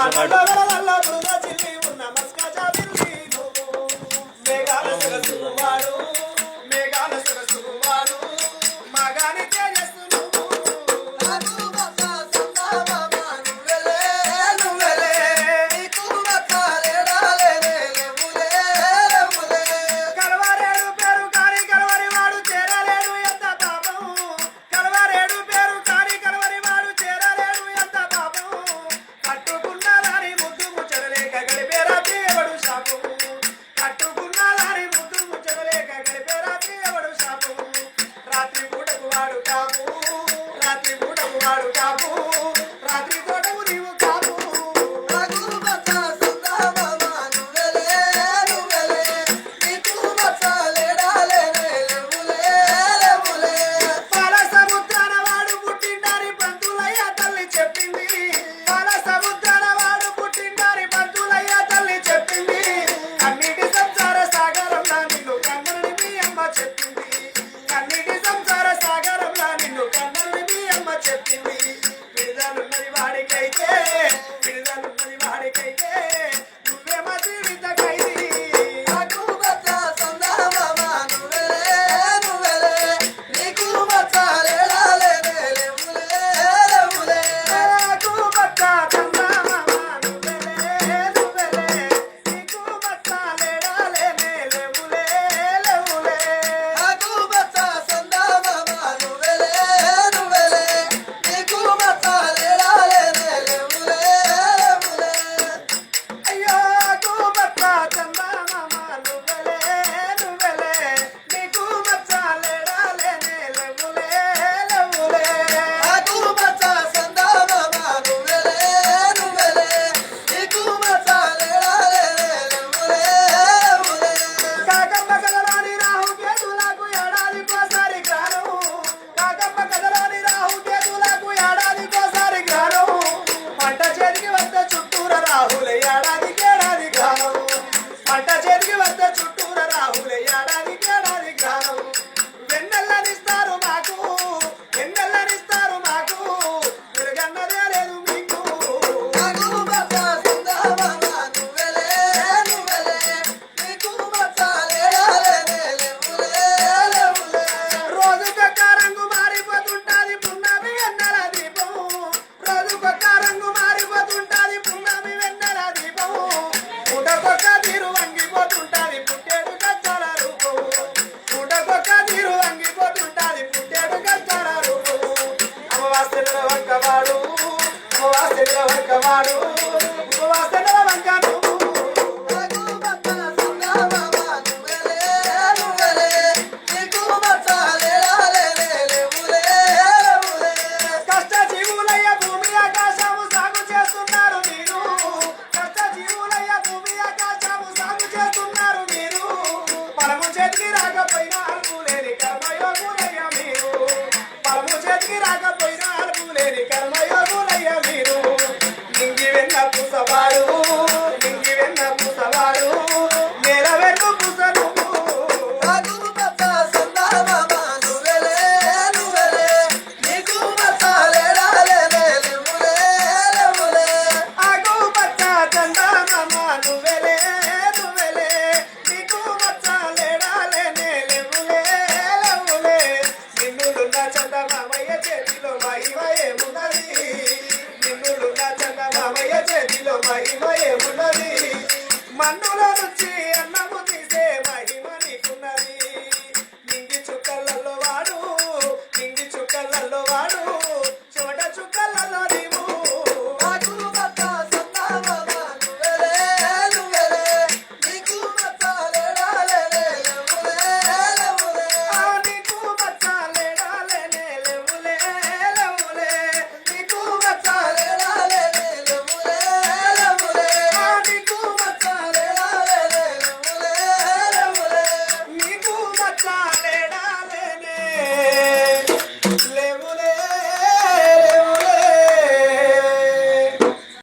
来来来来来 మామయ్య చేతిలో మహిమయే ఉన్నది మన్నుల నుంచి అన్నము తీసే మహిమ నీకున్నది. నింగి చుక్కలలో వాడు నింగి చుక్కలలో వాడు